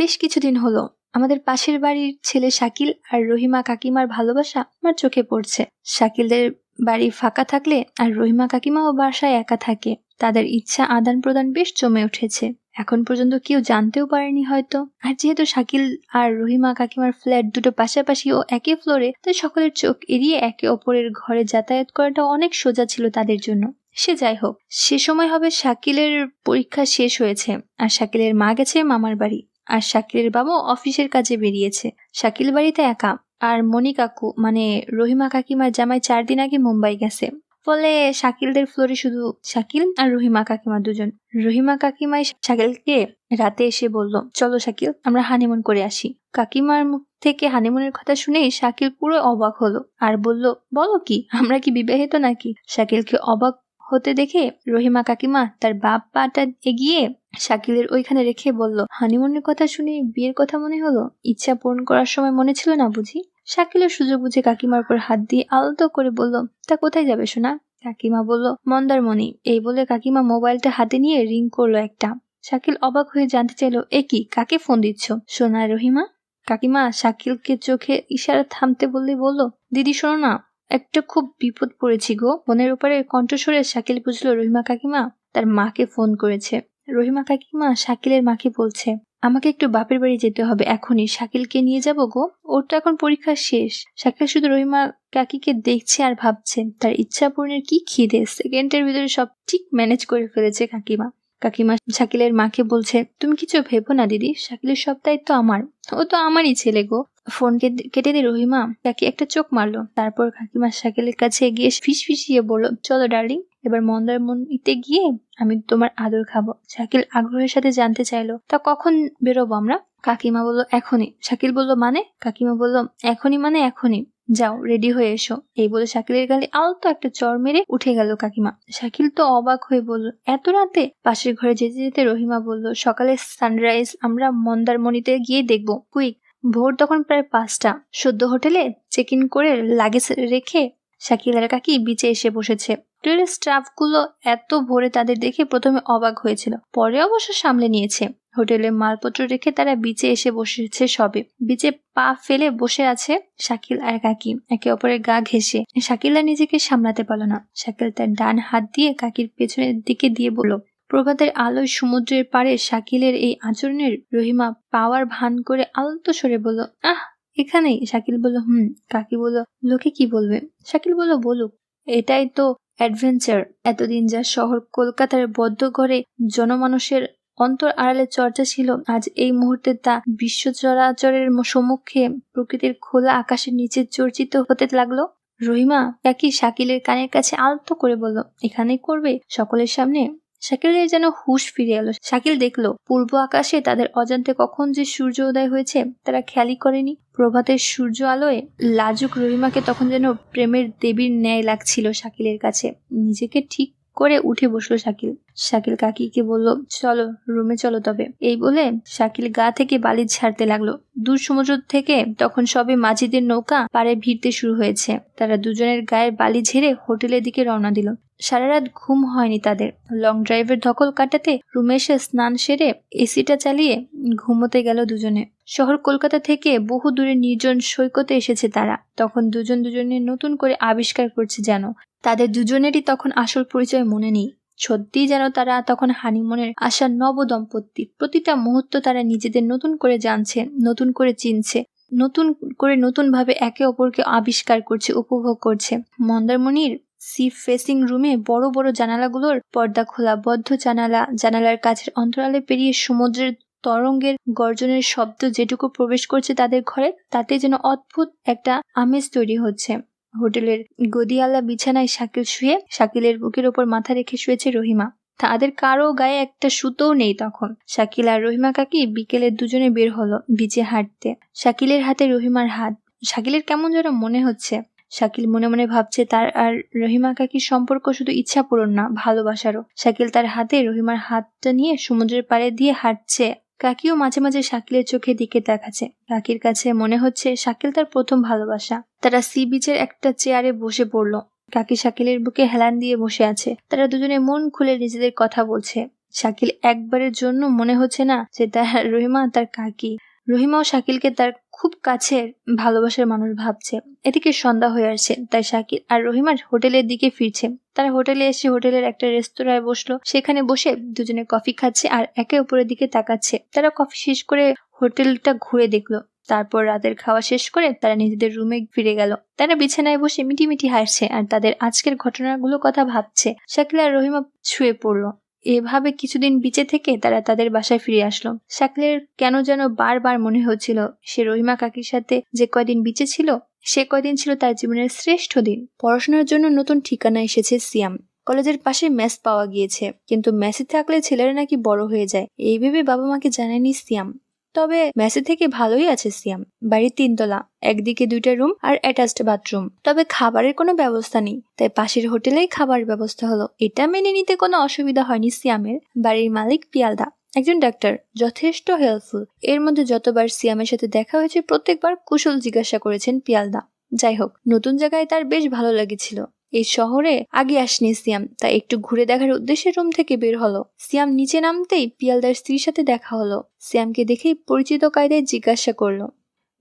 বেশ কিছুদিন হলো। আমাদের পাশের বাড়ির ছেলে শাকিল আর রহিমা কাকিমার ভালোবাসা আমার চোখে পড়ছে। শাকিলদের বাড়ি ফাঁকা থাকলে আর রহিমা কাকিমাও বাসায় একা থাকে। তাদের ইচ্ছা আদান প্রদান বেশ জমে উঠেছে। এখন পর্যন্ত কেউ জানতেও পারেনি হয়তো। আর যেহেতু শাকিল আর রহিমা কাকিমার ফ্ল্যাট দুটো পাশাপাশি ও একই ফ্লোরে, তাই সকলের চোখ এড়িয়ে একে অপরের ঘরে যাতায়াত করাটা অনেক সোজা ছিল তাদের জন্য। সে যাই হোক, সে সময় হবে শাকিলের পরীক্ষা শেষ হয়েছে। আর শাকিলের মা গেছে মামার বাড়ি। আর শাকিলের বাবা অফিসের কাজে বেরিয়েছে। শাকিল বাড়িতে একা আর মনি কাকু মানে রহিমা কাকিমার জামাই চার দিন আগে মুম্বাই গেছে। ফলে শাকিলদের ফ্লোরে শুধু শাকিল আর রহিমা কাকিমা দুজন। রহিমা কাকিমাই শাকিলকে রাতে এসে বলল, চলো শাকিল, আমরা হানিমুন করে আসি। কাকিমার মুখ থেকে হানিমুনের কথা শুনেই শাকিল পুরো অবাক হলো আর বলল, বলো কি, আমরা কি বিবাহিত নাকি? শাকিলকে অবাক হতে দেখে রহিমা কাকিমা তার বাপ পাটা এগিয়ে শাকিলের ওইখানে রেখে বলল, হানিমুনের কথা শুনে বিয়ের কথা মনে হলো? ইচ্ছা পূরণ করার সময় মনে ছিল না বুঝি? শাকিলের সুযোগ বুঝে কাকিমার উপর হাত দিয়ে আলতো করে বলল, তা কোথায় যাবে শোনা কাকিমা বলল মন্দারমণি এই বলে কাকিমা মোবাইলটা হাতে নিয়ে রিং করল একটা। শাকিল অবাক হয়ে জানতে চাইলো, এ কি? কাকে ফোন দিচ্ছ? সোনা রহিমা? কাকিমা শাকিলকে চোখে ইশারা থামতে বললে বলল, দিদি, শোনো না। একটা খুব বিপদ পড়েছি গো। ফোনের উপরে কণ্ঠস্বরে শাকিল বুঝলো রহিমা কাকিমা তার মাকে ফোন করেছে। রহিমা কাকিমা শাকিলের মাকে বলছে, আমাকে একটু বাপের বাড়ি যেতে হবে এখনই। শাকিলকে নিয়ে যাব গো? ওর তো এখন পরীক্ষা শেষ। শাকিল শুধু রহিমা কাকিকে দেখছে আর ভাবছে। তার ইচ্ছা পূরণের কি খিদে? সেকেন্ডের ভিতরে সব ঠিক ম্যানেজ করে ফেলেছে কাকিমা। কাকিমা শাকিলের মাকে বলছে, তুমি কিছু ভেবো না দিদি। শাকিলের সব দায়িত্ব আমার। ও তো আমারই ছেলে গো। ফোন কেটে দিয়ে রহিমা। কাকি একটা চোখ মারলো। তারপর কাকিমা শাকিলের কাছে গিয়ে ফিস ফিসিয়ে বলল, চলো ডার্লিং, এবার মন্দারমণিতে গিয়ে আমি তোমার আদর খাব। শাকিল আগ্রহের সাথে জানতে চাইলো, তা কখন বেরোবো আমরা? কাকিমা বলল, এখনই। শাকিল বলল মানে? কাকিমা বলল, এখনই মানে এখনই। যাও, রেডি হয়ে এসো। এই বলে শাকিলের গালে আলতো একটা চর মেরে উঠে গেল কাকিমা। শাকিল তো অবাক হয়ে বলল, এত রাতে? পাশের ঘরে যেতে যেতে রহিমা বলল, সকালে সানরাইজ আমরা মন্দারমণিতে গিয়ে দেখব। কুইক ভোর তখন প্রায় পাঁচটা। সদ্য হোটেলে চেক ইন করে লাগেজ রেখে শাকিল আর কাকি বিচে এসে বসেছে। হোটেলের স্টাফগুলো এত ভোরে তাদের দেখে প্রথমে অবাক হয়েছিল। পরে অবশ্য সামলে নিয়েছে। হোটেলে মালপত্র রেখে তারা বিচে এসে বসেছে সবে। বিচে পা ফেলে বসে আছে শাকিল আর কাকি। একে অপরের গা ঘেসে শাকিল আর নিজেকে সামলাতে পারল না। শাকিল তার ডান হাত দিয়ে কাকির পেছনের দিকে দিয়ে বলল প্রভাতের আলোয় সমুদ্রের পাড়ে শাকিলের এই আচরণের রহিমা পাওয়ার ভান করে আলতো সরে বলল, আহ, এখানেই। শাকিল বলল, হুম, কাকি বলল, লোকে কি বলবে? শাকিল বলল, বলুক, এটাই তো অ্যাডভেঞ্চার এতদিন যা শহর কলকাতার বদ্ধ ঘরে জনমানুষের অন্তর আড়ালে চর্চা ছিল, আজ এই মুহূর্তে তা বিশ্ব চরাচরের সম্মুখে প্রকৃতির খোলা আকাশের নিচে চর্চিত হতে লাগল। রহিমা কাকি শাকিলের কানের কাছে আলতো করে বলল, এখানেই করবে সকলের সামনে? শাকিলের যেন হুশ ফিরে এলো। শাকিল দেখল, পূর্ব আকাশে তাদের অজান্তে কখন যে সূর্য উদয় হয়েছে, তারা খেয়ালই করেনি। প্রভাতের সূর্য আলোয় লাজুক রহিমাকে তখন যেন প্রেমের দেবীর ন্যায় লাগছিল শাকিলের কাছে। নিজেকে ঠিক করে উঠে বসল শাকিল। শাকিল কাকিকে বলল, চলো, রুমে চলো তবে। এই বলে শাকিল গা থেকে বালি ছাড়তে লাগল। দূর সমুদ্র থেকে তখন সবে মাঝিদের নৌকা পাড়ে ভিড়তে শুরু হয়েছে। তারা দুজনের গায়ের বালি ঝেড়ে হোটেলের দিকে রওনা দিল। সারা রাত ঘুম হয়নি তাদের। লং ড্রাইভের ধকল কাটাতে রুমে এসে স্নান সেরে এসিটা চালিয়ে ঘুমোতে গেল দুজনে। শহর কলকাতা থেকে বহু দূরে নির্জন সৈকতে এসেছে তারা। তখন দুজন দুজনের নতুন করে আবিষ্কার করছে যেন তাদের দুজনেরই তখন আসল পরিচয় মনে নেই। সত্যিই যেন তারা তখন হানিমনের আসা নব দম্পতি প্রতিটা মুহূর্ত তারা নিজেদের নতুন করে জানছে, নতুন করে চিনছে, নতুন করে নতুন ভাবে একে অপরকে আবিষ্কার করছে, উপভোগ করছে। মন্দারমণির সি ফেসিং রুমে বড় বড় জানালাগুলোর পর্দা খোলা, বদ্ধ জানালা, জানালার কাছের অন্তরালে পেরিয়ে সমুদ্রের তরঙ্গের গর্জনের শব্দ যেটুকু প্রবেশ করছে তাদের ঘরে, তাতে যেন অদ্ভুত একটা আমেজ তৈরি হচ্ছে। হোটেলের গদিয়ালা বিছানায় শাকিল শুয়ে, শাকিলের বুকের ওপর মাথা রেখে শুয়েছে রহিমা। তাদের কারও গায়ে একটা সুতোও নেই তখন। শাকিল আর রহিমা কাকি বিকেলে দুজনে বের হলো বিচে হাঁটতে। শাকিলের হাতে রহিমার হাত। শাকিলের কেমন যেন মনে হচ্ছে। শাকিল মনে মনে ভাবছে তার আর রহিমা কাকির সম্পর্ক শুধু ইচ্ছা পূরণ না, ভালোবাসারও। শাকিল তার হাতে রহিমার হাতটা নিয়ে সমুদ্রের পাড়ে দিয়ে হাঁটছে। কাকিও মাঝে মাঝে শাকিলের চোখের দিকে দেখাচ্ছে কাকির কাছে মনে হচ্ছে শাকিল তার প্রথম ভালোবাসা। তারা সি বিচের একটা চেয়ারে বসে পড়ল। কাকি শাকিলের বুকে হেলান দিয়ে বসে আছে। তারা দুজনে মন খুলে নিজেদের কথা বলছে। শাকিল একবারের জন্য মনে হচ্ছে না যে তার রহিমা তার কাকি। রহিমা ও শাকিলকে তার খুব কাছের, ভালোবাসার মানুষ ভাবছে। এদিকে সন্ধ্যা হয়ে আসছে, তাই শাকিল আর রহিমার হোটেলের দিকে ফিরছে। তারা হোটেলে এসে হোটেলের একটা রেস্তোরাঁয় বসল। সেখানে বসে দুজনে কফি খাচ্ছে আর একে অপরের দিকে তাকাচ্ছে। তারা কফি শেষ করে হোটেলটা ঘুরে দেখল। তারপর রাতের খাওয়া শেষ করে তারা নিজেদের রুমে ফিরে গেল। তারা বিছানায় বসে মিটি মিটি হাসছে আর তাদের আজকের ঘটনাগুলো কথা ভাবছে। শাকিল আর রহিমা শুয়ে পড়ল। এভাবে কিছুদিন বিচে থেকে তারা তাদের বাসায় ফিরে আসলো। শাকলের কেন যেন বারবার মনে হচ্ছিল সে রহিমা কাকির সাথে যে কয়দিন বিচে ছিল, সে কয়দিন ছিল তার জীবনের শ্রেষ্ঠ দিন। পড়াশোনার জন্য নতুন ঠিকানা এসেছে সিয়াম। কলেজের পাশে ম্যাস পাওয়া গিয়েছে, কিন্তু ম্যাসে থাকলে ছেলেরা নাকি বড় হয়ে যায়। এই ভেবে বাবা মাকে জানায়নি সিয়াম। তবে মেসে থেকে ভালোই আছে সিয়াম। বাড়ির তিনতলা, একদিকে দুইটা রুম আর অ্যাটাচড বাথরুম। তবে খাবারের কোনো ব্যবস্থা নেই, তাই পাশের হোটেলেই খাবার ব্যবস্থা হলো। এটা মেনে নিতে কোনো অসুবিধা হয়নি সিয়ামের। বাড়ির মালিক পিয়ালদা, একজন ডাক্তার, যথেষ্ট হেল্পফুল। এর মধ্যে যতবার সিয়ামের সাথে দেখা হয়েছে, প্রত্যেকবার কুশল জিজ্ঞাসা করেছেন পিয়ালদা। যাই হোক, নতুন জায়গায় তার বেশ ভালো লেগেছিল। এই শহরে আগে আসনি সিয়াম, তাই একটু ঘুরে দেখার উদ্দেশ্যে রুম থেকে বের হলো। সিয়াম নিচে নামতেই পিয়ালদার স্ত্রীর সাথে দেখা হলো। সিয়ামকে দেখেই পরিচিত কায়দায় জিজ্ঞাসা করল,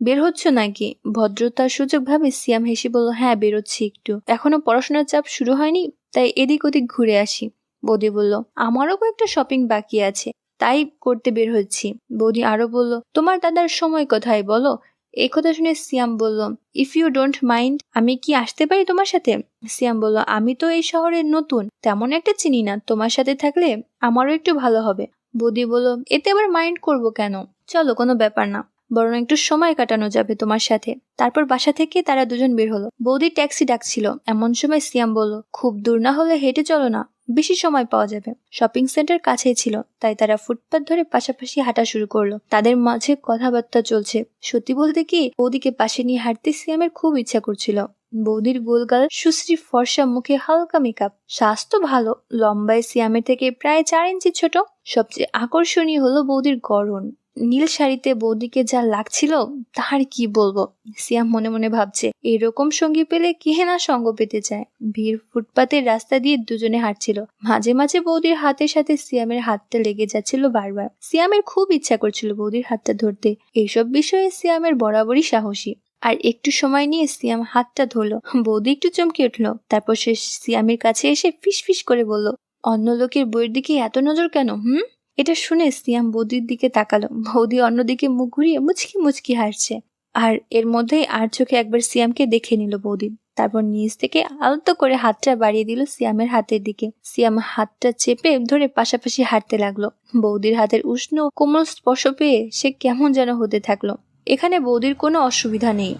বের হচ্ছ নাকি? ভদ্রতার সুযোগ ভাবে সিয়াম হেসে বলল হ্যাঁ বেরোচ্ছি একটু। এখনও পড়াশোনার চাপ শুরু হয়নি, তাই এদিক ওদিক ঘুরে আসি। বৌদি বলল, আমারও কয়েকটা শপিং বাকি আছে, তাই করতে বের হচ্ছি। বৌদি আরও বলল, তোমার দাদার সময় কোথায় বলো? এই কথা শুনে সিয়াম বলল ইফ ইউ ডোন্ট মাইন্ড আমি কি আসতে পারি তোমার সাথে? সিয়াম বলল, আমি তো এই শহরের নতুন, তেমন একটা চিনি না। তোমার সাথে থাকলে আমারও একটু ভালো হবে। বৌদি বলল, এতে আবার মাইন্ড করব কেন? চলো, কোনো ব্যাপার না। বরং একটু সময় কাটানো যাবে তোমার সাথে। তারপর বাসা থেকে তারা দুজন বের হলো। বৌদি ট্যাক্সি ডাকছিল। এমন সময় সিয়াম বলল, খুব দূর না হলে হেঁটে চলো না। বেশি সময় পাওয়া যাবে। শপিং সেন্টার কাছেই ছিল, তাই তারা ফুটপাথ ধরে পাশাপাশি হাঁটা শুরু করল। তাদের মাঝে কথাবার্তা চলছে। সত্যি বলতে কি, বৌদিকে পাশে নিয়ে হাঁটতে সিয়ামের খুব ইচ্ছা করছিল। বৌদির গোলগাল, সুশ্রী ফর্সা মুখে হালকা মেকআপ স্বাস্থ্য ভালো, লম্বায় সিয়ামের থেকে প্রায় চার ইঞ্চি ছোট। সবচেয়ে আকর্ষণীয় হলো বৌদির গড়ন। নীল শাড়িতে বৌদিকে যা লাগছিল তাহার কি বলব? সিয়াম মনে মনে ভাবছে, এরকম সঙ্গী পেলে কে না সঙ্গ পেতে চায়? ভিড় ফুটপাতের রাস্তা দিয়ে দুজনে হাঁটছিল। মাঝে মাঝে বৌদির হাতের সাথে সিয়ামের হাতটা লেগে যাচ্ছিল বারবার। সিয়ামের খুব ইচ্ছা করছিল বৌদির হাতটা ধরতে। এইসব বিষয়ে সিয়ামের বরাবরই সাহসী। আর একটু সময় নিয়ে সিয়াম হাতটা ধরলো। বৌদি একটু চমকে উঠল। তারপর সে সিয়ামের কাছে এসে ফিস ফিস করে বলল, অন্য লোকের বইয়ের দিকে এত নজর কেন, হুম? এটা শুনে সিয়াম বৌদির দিকে তাকালো। বৌদি অন্যদিকে মুখ ঘুরিয়ে মুচকি মুচকি হাসছে। আর এর মধ্যেই আর চোখে একবার সিয়ামকে দেখে নিল বৌদি। তারপর নিচ থেকে আলতো করে হাতটা বাড়িয়ে দিল সিয়ামের হাতের দিকে। সিয়াম হাতটা চেপে ধরে পাশাপাশি হাঁটতে লাগল। বৌদির হাতের উষ্ণ কোমল স্পর্শ পেয়ে সে কেমন যেন হতে থাকল। এখানে বৌদির কোনো অসুবিধা নেই।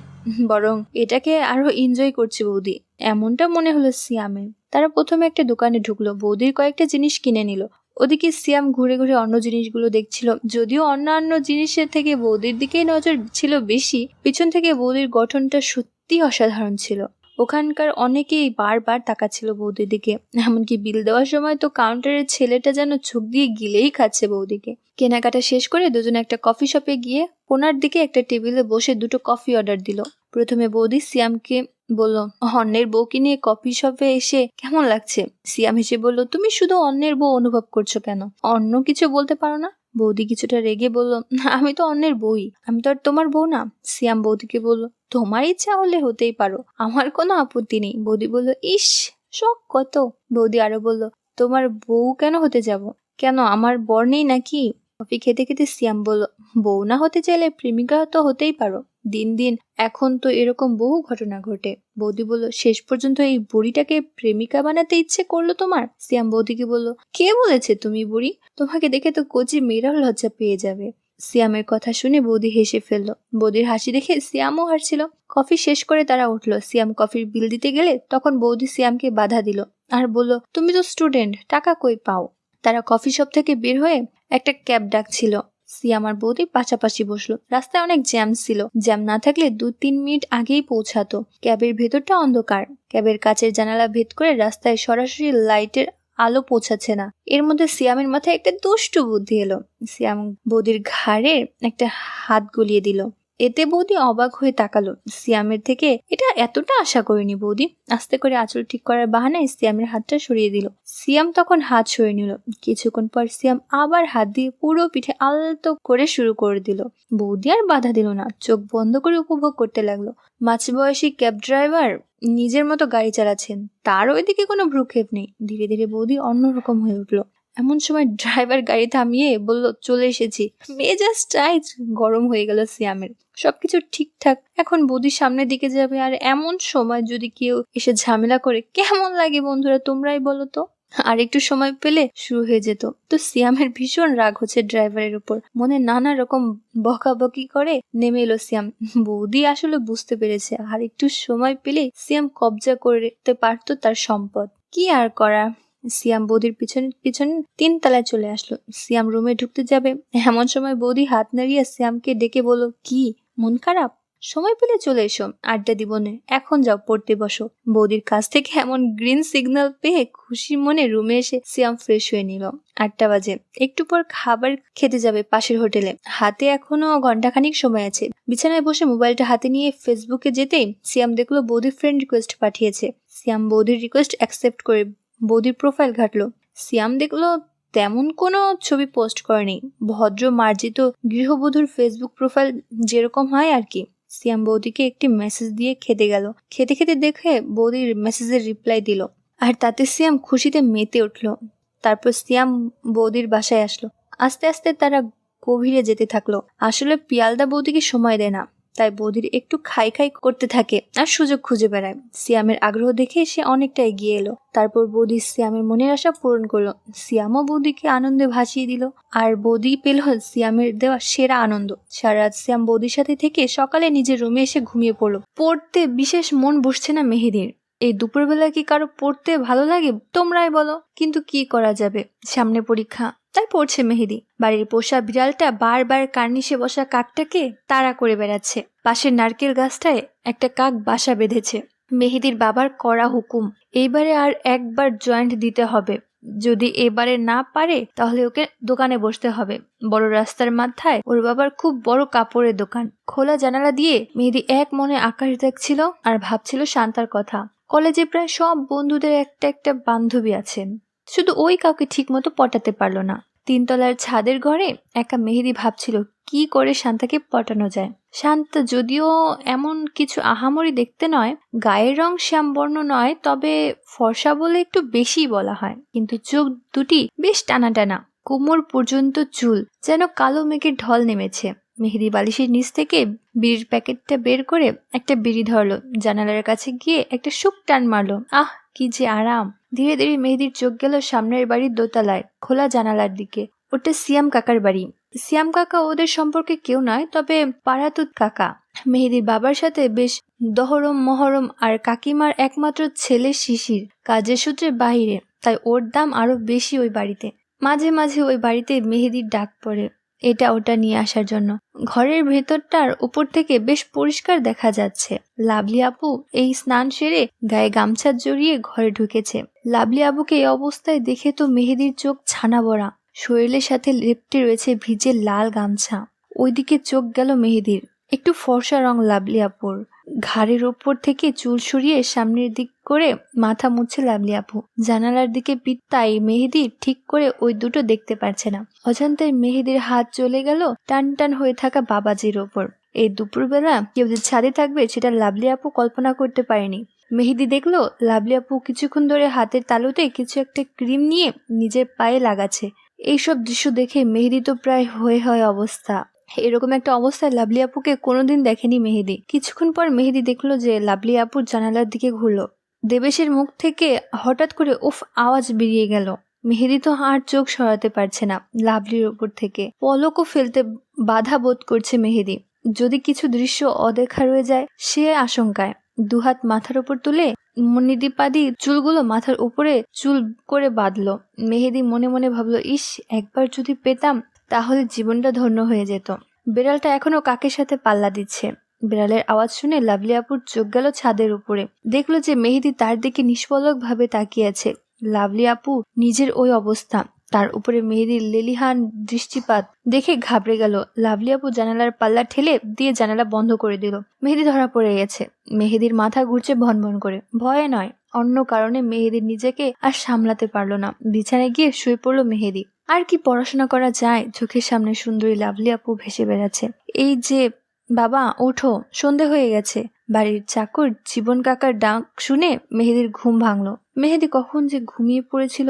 বরং এটাকে আরও এনজয় করছে বৌদি। এমনটা মনে হলো সিয়ামের। তারা প্রথমে একটা দোকানে ঢুকলো। বৌদির কয়েকটা জিনিস কিনে নিল। ওদিকে সিয়াম ঘুরে ঘুরে অন্য জিনিসগুলো দেখছিল। যদিও অন্যান্য জিনিসের থেকে বৌদির দিকেই নজর ছিল বেশি, পিছন থেকে বৌদির গঠনটা সত্যি অসাধারণ ছিল। ওখানকার অনেকেই বারবার তাকাচ্ছিল বৌদির দিকে। এমনকি বিল দেওয়ার সময় তো কাউন্টারের ছেলেটা যেন চোখ দিয়ে গিলেই খাচ্ছে বৌদিকে। কেনাকাটা শেষ করে দুজনে একটা কফি শপে গিয়ে কোনার দিকে একটা টেবিলে বসে দুটো কফি অর্ডার দিল। প্রথমে বৌদি সিয়ামকে বলল, অন্যের বউকে নিয়ে কফি শপে এসে কেমন লাগছে? সিয়াম হেসে বলল, তুমি শুধু অন্যের বউ অনুভব করছ কেন? অন্য কিছু বলতে পারো না? বৌদি কিছুটা রেগে বলল আমি তো অন্যের বই আমি তো আর তোমার বউ না। সিয়াম বৌদিকে বলল, তোমার ইচ্ছা হলে হতেই পারো, আমার কোনো আপত্তি নেই। বৌদি বলল, ইস, শখ কত? বৌদি আরও বলল, তোমার বউ কেন হতে যাব? কেন, আমার বর নেই নাকি? কফি খেতে খেতে সিয়াম বলল, বউ না হতে চাইলে প্রেমিকা তো হতেই পারো। দিন দিন এখন তো এরকম বহু ঘটনা ঘটে। বৌদি বলল, শেষ পর্যন্ত এই বুড়িটাকে প্রেমিকা বানাতে ইচ্ছে করল তোমার? সিয়াম বৌদিকে বলল, কে বলেছে তুমি বুড়ি? তোমাকে দেখে তো কচি মেয়েরাও লজ্জা পেয়ে যাবে। সিয়ামের কথা শুনে বৌদি হেসে ফেলল। বৌদির হাসি দেখে সিয়ামও হাসছিল। কফি শেষ করে তারা উঠল। সিয়াম কফির বিল দিতে গেলে তখন বৌদি সিয়ামকে বাধা দিল। আর বলল, তুমি তো স্টুডেন্ট, টাকা কই পাও? তারা কফি শপ থেকে বের হয়ে একটা ক্যাব ডাকছিল সি আমার বৌদি পাশাপাশি বসল। রাস্তায় অনেক জ্যাম ছিল। জ্যাম না থাকলে দু তিন মিনিট আগেই পৌঁছাতো। ক্যাবের ভেতরটা অন্ধকার। ক্যাবের কাছের জানালা ভেদ করে রাস্তায় সরাসরি লাইটের আলো পৌঁছাচ্ছে না। এর মধ্যে সিয়ামের মাথায় একটা দুষ্টু বুদ্ধি এলো। সিয়াম বৌদির ঘাড়ে একটা হাত গুলিয়ে দিল। এতে বৌদি অবাক হয়ে তাকালো। সিয়ামের থেকে এটা এতটা আশা করিনি বৌদি। আস্তে করে আঁচল ঠিক করার বাহানায় সিয়ামের হাতটা সরিয়ে দিল। সিয়াম তখন হাত সরিয়ে নিল। কিছুক্ষণ পর সিয়াম আবার হাত দিয়ে পুরো পিঠে আলতো করে শুরু করে দিল। বৌদি আর বাধা দিল না। চোখ বন্ধ করে উপভোগ করতে লাগল। মাঝবয়সী ক্যাব ড্রাইভার নিজের মতো গাড়ি চালাচ্ছেন। তার ওইদিকে কোনো ভ্রুক্ষেপ নেই। ধীরে ধীরে বৌদি অন্যরকম হয়ে উঠল। এমন সময় ড্রাইভার গাড়ি থামিয়ে বলল, চলে এসেছি। মেজাজ টাইট গরম হয়ে গেল সিয়ামের। সবকিছু ঠিকঠাক। এখন বৌদির সামনের দিকে যাবে। আর এমন সময় যদি কেউ এসে ঝামেলা করে, কেমন লাগে বন্ধুরা, তোমরাই বলো তো? আর একটু সময় পেলে শুরু হয়ে যেত। তো সিয়ামের ভীষণ রাগ হচ্ছে ড্রাইভারের উপর। মনে নানা রকম বকাবকি করে নেমে এলো সিয়াম। বৌদি আসলে বুঝতে পেরেছে। আর একটু সময় পেলে সিয়াম কবজা করতে পারতো তার সম্পদ। কি আর করা সিয়াম বৌদির পিছনে পিছনে তিন তলায় চলে আসলো। সিয়াম রুমে ঢুকতে যাবে। এমন সময় বৌদি হাত নাড়িয়ে সিয়ামকে ডেকে বলো কি? মন খারাপ? সময় পেলে চলে এসো। আড্ডা দিবনে এখন যাও, পড়তে বসো। বৌদির কাছ থেকে এমন গ্রিন সিগন্যাল পেয়ে খুশি মনে রুমে এসে সিয়াম ফ্রেশ হয়ে নিল। আটটা বাজে। একটু পর খাবার খেতে যাবে পাশের হোটেলে হাতে এখনও ঘন্টাখানিক সময় আছে। বিছানায় বসে মোবাইলটা হাতে নিয়ে ফেসবুকে যেতেই সিয়াম দেখল বৌদির ফ্রেন্ড রিকোয়েস্ট পাঠিয়েছে। সিয়াম বৌদির রিকোয়েস্ট অ্যাকসেপ্ট করে বৌদির প্রোফাইল ঘাটলো। সিয়াম দেখল তেমন কোনো ছবি পোস্ট করেনি। ভদ্র মার্জিত গৃহবধূর ফেসবুক প্রোফাইল যেরকম হয় আর কি। সিয়াম বৌদিকে একটি মেসেজ দিয়ে খেতে গেল। খেতে খেতে দেখে বৌদির মেসেজের রিপ্লাই দিল। আর তাতে সিয়াম খুশিতে মেতে উঠল। তারপর সিয়াম বৌদির বাসায় আসলো। আস্তে আস্তে তারা গভীরে যেতে থাকল। আসলে পিয়ালদা বৌদিকে সময় দেয় না। তাই বৌদির একটু খাই খাই করতে থাকে আর সুযোগ খুঁজে বেড়ায়। সিয়ামের আগ্রহ দেখে সে অনেকটা এগিয়ে এলো। তারপর বৌদি সিয়ামের মনের আশা পূরণ করল। সিয়ামও বৌদিকে আনন্দে ভাসিয়ে দিল। আর বৌদি পেল সিয়ামের দেওয়া সেরা আনন্দ। সারা রাত সিয়াম বৌদির সাথে থেকে সকালে নিজের রুমে এসে ঘুমিয়ে পড়ল। পড়তে বিশেষ মন বসছে না মেহেদির। এই দুপুরবেলা কি কারও পড়তে ভালো লাগে? তোমরাই বলো। কিন্তু কি করা যাবে? সামনে পরীক্ষা। তাই পড়ছে মেহেদি। বাড়ির পোষা বিড়ালটা বারবার কার্নিশে বসা কাকটাকে তাড়া করে বেড়াচ্ছে। পাশের নারকেল গাছটায় একটা কাক বাসা বেঁধেছে। মেহেদির বাবার কড়া হুকুম। এইবারে আর একবার জয়েন্ট দিতে হবে। যদি এবারে না পারে, তাহলে ওকে দোকানে বসতে হবে। বড় রাস্তার মাথায় ওর বাবার খুব বড় কাপড়ের দোকান। খোলা জানালা দিয়ে মেহেদি এক মনে আকাশ দেখছিল আর ভাবছিল শান্তার কথা। কলেজে প্রায় সব বন্ধুদের একটা একটা বান্ধবী আছেন। শুধু ওই কাউকে ঠিকমতো পটাতে পারল না। তিনতলার ছাদের ঘরে একা মেহেদি ভাবছিল কি করে শান্তাকে পটানো যায়। শান্তা যদিও এমন কিছু আহামরি দেখতে নয়, গায়ের রং শ্যামবর্ণ নয়, তবে ফর্সা বলে একটু বেশি বলা হয়। কিন্তু চোখ দুটি বেশ টানা টানা কোমর পর্যন্ত চুল, যেন কালো মেঘের ঢল নেমেছে। মেহেদি বালিশের নিচ থেকে বিড়ির প্যাকেটটা বের করে একটা বিড়ি ধরলো। জানালার কাছে গিয়ে একটা সুখ টান মারলো। আহ, কি যে আরাম। ধীরে ধীরে মেহেদির চোখ গেল সামনের বাড়ির দোতলায়, খোলা জানালার দিকে। ওটা সিয়াম কাকার বাড়ি। সিয়াম কাকা ওদের সম্পর্কে কেউ নয়, তবে পাড়াতুত কাকা। মেহেদির বাবার সাথে বেশ দহরম, মহরম আর কাকিমার একমাত্র ছেলে শিশির। কাজের সূত্রে বাহিরে, তাই ওর দাম আরও বেশি ওই বাড়িতে। মাঝে মাঝে ওই বাড়িতে মেহেদির ডাক পড়ে। এটা ওটা নিয়ে আসার জন্য। ঘরের ভেতরটার উপর থেকে বেশ পরিষ্কার দেখা যাচ্ছে। লাভলি আপু এই স্নান সেরে গায়ে গামছা জড়িয়ে ঘরে ঢুকেছে। লাভলি আবুকে এই অবস্থায় দেখে তো মেহেদির চোখ ছানা বড়া শরীরের সাথে লেপটে রয়েছে ভিজে লাল গামছা। ওইদিকে চোখ গেল মেহেদির। একটু ফর্সা রং লাভলি আপুর। ঘাড়ের ওপর থেকে চুল সরিয়ে সামনের দিক করে মাথা মুছছে লাভলি আপু। জানালার দিকে পিত্তাই মেহেদি ঠিক করে ওই দুটো দেখতে পারছে না। অজান্তে মেহেদির হাত চলে গেল টান টান হয়ে থাকা বাবাজির ওপর। এই দুপুরবেলা কেউ যে ছাদে থাকবে সেটা লাভলি আপু কল্পনা করতে পারেনি। মেহেদি দেখল, লাভলি আপু কিছুক্ষণ ধরে হাতের তালুতে কিছু একটা ক্রিম নিয়ে নিজের পায়ে লাগাচ্ছে। এইসব দৃশ্য দেখে মেহেদি তো প্রায় হয়ে হয় অবস্থা। এরকম একটা অবস্থায় লাভলি আপুকে কোনোদিন দেখেনি মেহেদি। কিছুক্ষণ পর মেহেদি দেখল যে লাভলি আপুর জানালার দিকে ঘুরলো। দেবেশের মুখ থেকে হঠাৎ করে উফ, আওয়াজ বেরিয়ে গেল। মেহেদি তো আর চোখ সরাতে পারছে না লাভলির উপর থেকে। পলকও ফেলতে বাধা বোধ করছে মেহেদি। যদি কিছু দৃশ্য অদেখা রয়ে যায়, সে আশঙ্কায়। দুহাত মাথার উপর তুলে নিদিপাদি চুলগুলো মাথার উপরে চুল করে বাঁধলো। মেহেদি মনে মনে ভাবলো, ইস, একবার যদি পেতাম তাহলে জীবনটা ধন্য হয়ে যেত। বিড়ালটা এখনও কাকের সাথে পাল্লা দিচ্ছে। বিড়ালের আওয়াজ শুনে লাভলি আপুর চোখ গেল ছাদের উপরে। দেখল যে মেহেদি তার দিকে নিষ্পলক ভাবে তাকিয়ে আছে। লাভলি আপু নিজের ওই অবস্থা। তার উপরে মেহেদির লেলিহান দৃষ্টিপাত দেখে ঘাবড়ে গেল। লাভলি আপু জানালার পাল্লা ঠেলে দিয়ে জানালা বন্ধ করে দিল। মেহেদি ধরা পড়ে গেছে। মেহেদির মাথা ঘুরছে ভনভন করে। ভয়ে নয়, অন্য কারণে মেহেদি নিজেকে আর সামলাতে পারল না। বিছানায় গিয়ে শুয়ে পড়ল মেহেদি। আর কি পড়াশোনা করা যায়? চোখের সামনে সুন্দরী লাভলি আপু ভেসে বেড়াচ্ছে। এই যে, বাবা, ওঠো, সন্ধে হয়ে গেছে। বাড়ির চাকর জীবন কাকার ডাক শুনে মেহেদির ঘুম ভাঙলো। মেহেদি কখন যে ঘুমিয়ে পড়েছিল,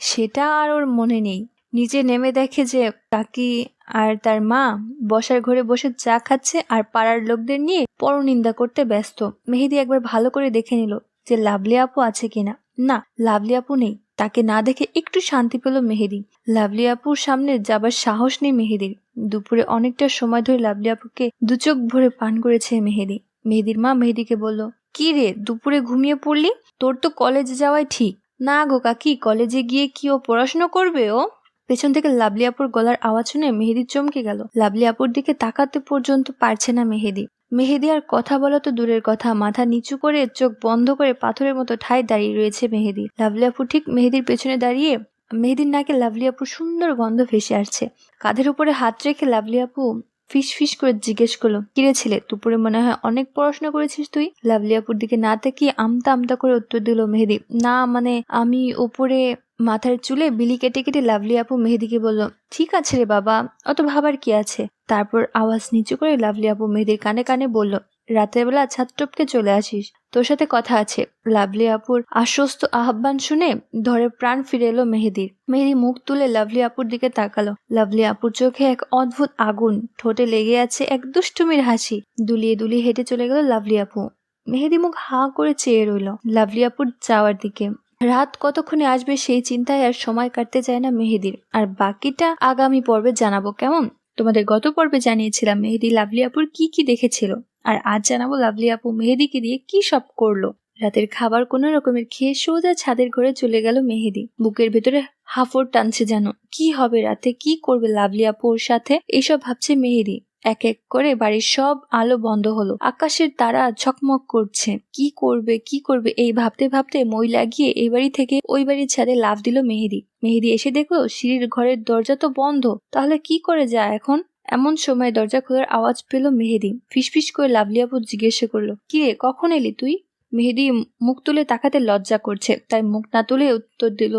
সেটা আর ওর মনে নেই। নিচে নেমে দেখে যে কাকি আর তার মা বসার ঘরে বসে চা খাচ্ছে আর পাড়ার লোকদের নিয়ে পরনিন্দা করতে ব্যস্ত। মেহেদি একবার ভালো করে দেখে নিল যে লাভলি আপু আছে কিনা। না, লাভলি আপু নেই। তাকে না দেখে একটু শান্তি পেল মেহেদি। লাভলি আপুর সামনে যাবার সাহস নেই মেহেদির। দুপুরে অনেকটা সময় ধরে লাভলি আপুকে দুচোখ ভরে পান করেছে মেহেদি। মেহেদির মা মেহেদিকে বলল, কি রে, দুপুরে ঘুমিয়ে পড়লি? তোর তো কলেজে যাওয়াই ঠিক। না গো কাকি, কলেজে গিয়ে কি ও পড়াশোনা করবে ও? পেছন থেকে লাভলি আপুর গলার আওয়াজ শুনে মেহেদি চমকে গেল। লাভলি আপুর দিকে তাকাতে পর্যন্ত পারছে না মেহেদি। মেহেদি আর কথা বলা তো দূরের কথা। মাথা নিচু করে, চোখ বন্ধ করে পাথরের মতো ঠায় দাঁড়িয়ে রয়েছে মেহেদি। লাভলি আপু ঠিক মেহেদির পেছনে দাঁড়িয়ে মেহেদির নাকে লাভলি আপুর সুন্দর গন্ধ ভেসে আসছে। কাঁধের উপরে হাত রেখে লাভলি আপু ফিস ফিস করে জিজ্ঞেস করল, কিরে ছেলে, দুপুরে মনে হয় অনেক পড়াশোনা করেছিস তুই? লাভলি আপুর দিকে না তাকিয়ে আমতা আমতা করে উত্তর দিল মেহেদি, না মানে আমি উপরে মাথার চুলে বিলি কেটে কেটে লাভলি আপু মেহেদিকে বলল, ঠিক আছে রে বাবা, অত ভাবার কি আছে? তারপর আওয়াজ নিচু করে লাভলি আপু মেহেদির কানে কানে বলল, রাতের বেলা ছাদ টপকে চলে আসিস, তোর সাথে কথা আছে। লাভলি আপুর আশ্বস্ত আহ্বান শুনে ধরে প্রাণ ফিরে এলো মেহেদির। মেহেদি মুখ তুলে লাভলি আপুর দিকে তাকালো। লাভলি আপুর চোখে এক অদ্ভুত আগুন, ঠোঁটে লেগে আছে এক দুষ্টুমির হাসি। দুলিয়ে দুলিয়ে হেঁটে চলে গেল লাভলি আপু। মেহেদি মুখ হা করে চেয়ে রইল। লাভলি আপুর যাওয়ার দিকে রাত কতক্ষণে আসবে সেই চিন্তায় আর সময় কাটতে চায় না মেহেদির। আর বাকিটা আগামী পর্বে জানাব, কেমন? তোমাদের গত পর্বে জানিয়েছিলাম মেহেদি লাভলি আপুর কি কি দেখেছিল। আর আজ জানাব লাভলি আপু মেহেদিকে দিয়ে কি সব করল। রাতের খাবার কোনো রকমের খেয়ে সোজা ছাদের ঘরে চলে গেল মেহেদি। বুকের ভেতরে হাফর টানছে যেন। কি হবে রাতে? কি করবে লাভলি সাথে? এইসব ভাবছে মেহেদি। এক এক করে বাড়ির সব আলো বন্ধ হলো। আকাশের তারা ঝকমক করছে। কি করবে কি করবে, এই ভাবতে ভাবতে মই লাগিয়ে এই বাড়ি থেকে ওই বাড়ির ছাদে লাভ দিল মেহেদি। মেহেদি এসে দেখল সিঁড়ির ঘরের দরজা তো বন্ধ। তাহলে কি করে যায় এখন? এমন সময় দরজা খোলার আওয়াজ পেল মেহেদি। ফিসফিস করে লাভলি আপু জিজ্ঞেস করল কিরে কখন এলি তুই? মেহেদি মুখ তুলে তাকাতে লজ্জা করছে, তাই মুখ না তুলে উত্তর দিল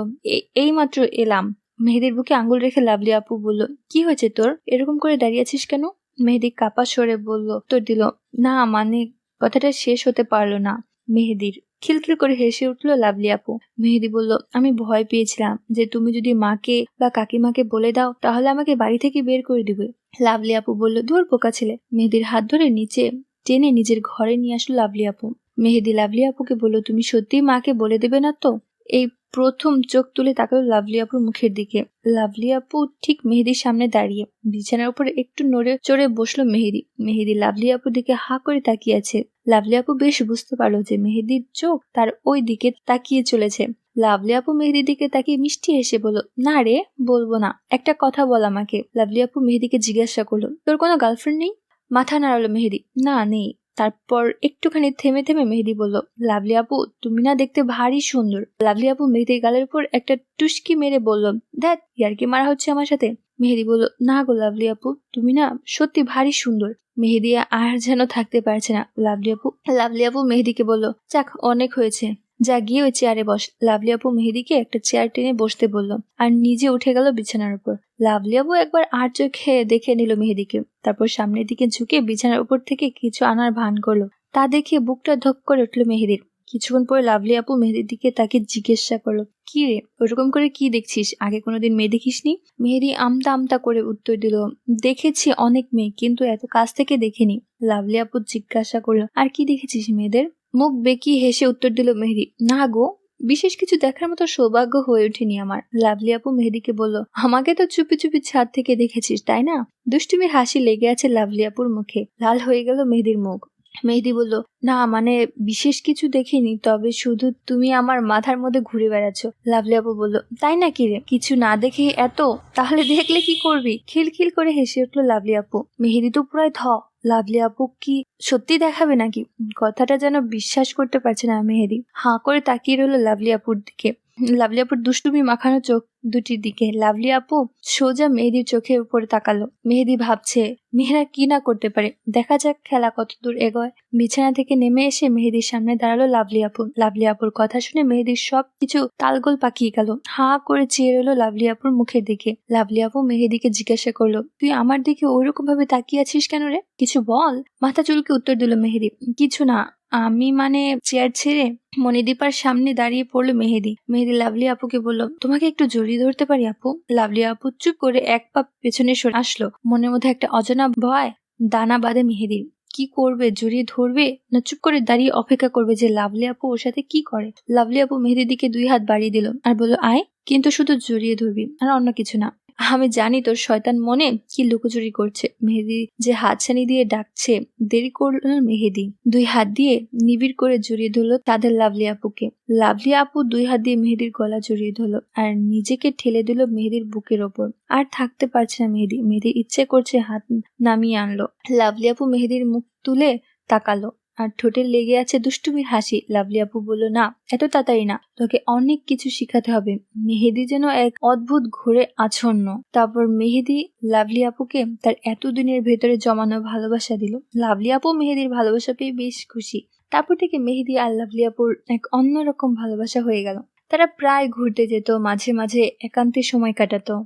এই মাত্র এলাম। মেহেদির বুকে আঙ্গুল রেখে লাভলি আপু বলল, কি হয়েছে তোর? এরকম করে দাঁড়িয়ে আছিস কেন? মেহেদি কাপা সরে বলল উত্তর দিল। না মানে কথাটা শেষ হতে পারল না। মেহেদির খিলখিল করে হেসে উঠল লাভলি আপু। মেহেদি বলল, আমি ভয় পেয়েছিলাম যে তুমি যদি মাকে বা কাকিমাকে বলে দাও, তাহলে আমাকে বাড়ি থেকে বের করে দিবে। লাভলি আপু বলল, ধুর পোকা ছেলে। মেহেদির হাত ধরে নিচে টেনে নিজের ঘরে নিয়ে আসলো লাভলি আপু। মেহেদি লাভলি আপুকে বলল, তুমি সত্যি মাকে বলে দেবে না তো? এই প্রথম চোখ তুলে তাকালো লাভলি আপুর মুখের দিকে। লাভলি আপু ঠিক মেহেদির সামনে দাঁড়িয়ে, বিছানার উপরে একটু নড়ে চড়ে বসল মেহেদি। মেহেদি লাভলি আপুর দিকে হা করে তাকিয়ে আছে। লাভলি আপু বেশ বুঝতে পারল যে মেহেদির চোখ তার ওই দিকে তাকিয়ে চলেছে। লাভলি আপু মেহেদির দিকে তাকিয়ে মিষ্টি হেসে বলল, না রে, বলব না, একটা কথা বল আমাকে। লাভলি আপু মেহেদিকে জিজ্ঞাসা করল, তোর কোনো গার্লফ্রেন্ড নেই? মাথা নাড়ালো মেহেদি, না, নেই। তারপর একটুখানি থেমে থেমে মেহেদি বলল, লাভলি আপু, তুমি না দেখতে ভারী সুন্দর। লাভলি আপু মেহেদির গালের উপর একটা টুস্কি মেরে বলল, দেখ, ইয়ারকি মারা হচ্ছে আমার সাথে। মেহেদি বলল, না গো লাভলি আপু, তুমি না সত্যি ভারী সুন্দর। মেহেদি আর যেন থাকতে পারছে না। লাভলি আপু লাভলি আপু মেহেদিকে বলল, যাক, অনেক হয়েছে। যা গিয়ে ওই চেয়ারে বস। লাভলি আপু মেহেদিকে একটা চেয়ার টেনে বসতে বলল, আর নিজে উঠে গেল বিছানার উপর। লাভলি আপু একবার আর চোখে দেখে নিল মেহেদিকে, তারপর সামনের দিকে ঝুঁকে বিছানার উপর থেকে কিছু আনার ভান করল। তা দেখে বুকটা ধক করে উঠল মেহেদির। কিছুক্ষণ পরে লাভলি আপু মেহেদির দিকে তাকে জিজ্ঞাসা করল, কি রে, ওরকম করে কি দেখছিস? আগে কোনোদিন মেয়ে দেখিসনি? মেহেদি আমতা আমতা করে উত্তর দিল, দেখেছি অনেক মেয়ে, কিন্তু এত কাছ থেকে দেখিনি। লাভলি আপু জিজ্ঞাসা করল, আর কি দেখেছিস মেয়েদের? মুখ বেঁকিয়ে হেসে উত্তর দিল মেহেদি, না গো, বিশেষ কিছু দেখার মতো সৌভাগ্য হয়ে ওঠেনি আমার। লাভলি আপু, মেহেদিকে বলল, আমাকে তো চুপি চুপি ছাদ থেকে দেখেছিস, তাই না? দুষ্টুমির হাসি লেগে আছে লাভলি আপুর মুখে, লাল হয়ে গেল মেহেদির মুখ। মেহেদি বলল, না মানে বিশেষ কিছু দেখিনি, তবে শুধু তুমি আমার মাথার মধ্যে ঘুরে বেড়াচ্ছ। লাভলি আপু বলল, তাই না কি রে? কিছু না দেখে এত? তাহলে দেখলে কি করবি? খিলখিল করে হেসে উঠল লাভলি আপু। মেহেদি তো পুরাই ধ। লাভলি আপু কি সত্যি দেখাবে নাকি? কথাটা যেন বিশ্বাস করতে পারছে না মেহেদি। হাঁ করে তাকিয়ে রইল লাভলি আপুর দিকে। লাভলি আপুর দুষ্টুমি মাখানো চোখ দুটির দিকে। লাভলি আপু সোজা মেহেদির চোখের উপরে তাকালো। মেহেদি ভাবছে, মেহেরা কি না করতে পারে? দেখা যাক খেলা কত দূর এগোয়। বিছানা থেকে নেমে এসে মেহেদির সামনে দাঁড়াল লাভলি আপু। লাভলি আপুর কথা শুনে মেহেদির সব কিছু তালগোল পাকিয়ে গেল। হা করে চেয়ে রইল লাভলি আপুর মুখের দিকে। লাভলি আপু মেহেদিকে জিজ্ঞাসা করল, তুই আমার দিকে ওইরকম ভাবে তাকিয়ে আছিস কেন রে? কিছু বল? মাথা চুলকে উত্তর দিল মেহেদি, কিছু না। আমি মানে চেয়ার ছেড়ে মণিদীপার সামনে দাঁড়িয়ে পড়ল মেহেদি। মেহেদি লাভলি আপুকে বলল, তোমাকে একটু জড়িয়ে ধরতে পারি আপু? লাভলি আপু চুপ করে এক পা পেছনে সরে আসলো। মনের মধ্যে একটা অজানা ভয়, দানা বাঁধে মেহেদির। কি করবে, জড়িয়ে ধরবে? না চুপ করে দাঁড়িয়ে অপেক্ষা করবে যে লাভলি আপু ওর সাথে কি করে? লাভলি আপু মেহেদির দিকে দুই হাত বাড়িয়ে দিল আর বলল, আয়, কিন্তু শুধু জড়িয়ে ধরবি, আর অন্য কিছু না। আমি জানি তোর শয়তান মনে কি লুকোচুরি করছে। মেহেদি যে হাতছানি দিয়ে ডাকছে, দেরি করল মেহেদি। দুই হাত দিয়ে নিবিড় করে জড়িয়ে ধরলো তাদের লাভলি আপুকে। লাভলি আপু দুই হাত দিয়ে মেহেদির গলা জড়িয়ে ধরলো আর নিজেকে ঠেলে দিল মেহেদির বুকের ওপর। আর থাকতে পারছে না মেহেদি। মেহেদির ইচ্ছে করছে হাত নামিয়ে আনলো। লাভলি আপু মেহেদির মুখ তুলে তাকালো। আর ঠোঁটে লেগে আছে দুষ্টুমির হাসি। লাভলি আপু বলল, না, এত তাড়াতাড়ি না। তোকে অনেক কিছু শিখাতে হবে। মেহেদি যেন এক অদ্ভুত ঘোরে আচ্ছন্ন। তারপর মেহেদি লাভলি আপুকে তার এতদিনের ভেতরে জমানো ভালোবাসা দিল। লাভলি আপু মেহেদির ভালোবাসা পেয়ে বেশ খুশি। তারপর থেকে মেহেদি আর লাভলি আপুর এক অন্যরকম ভালোবাসা হয়ে গেল। তারা প্রায় ঘুরতে যেত, মাঝে মাঝে একান্তে সময় কাটাতো।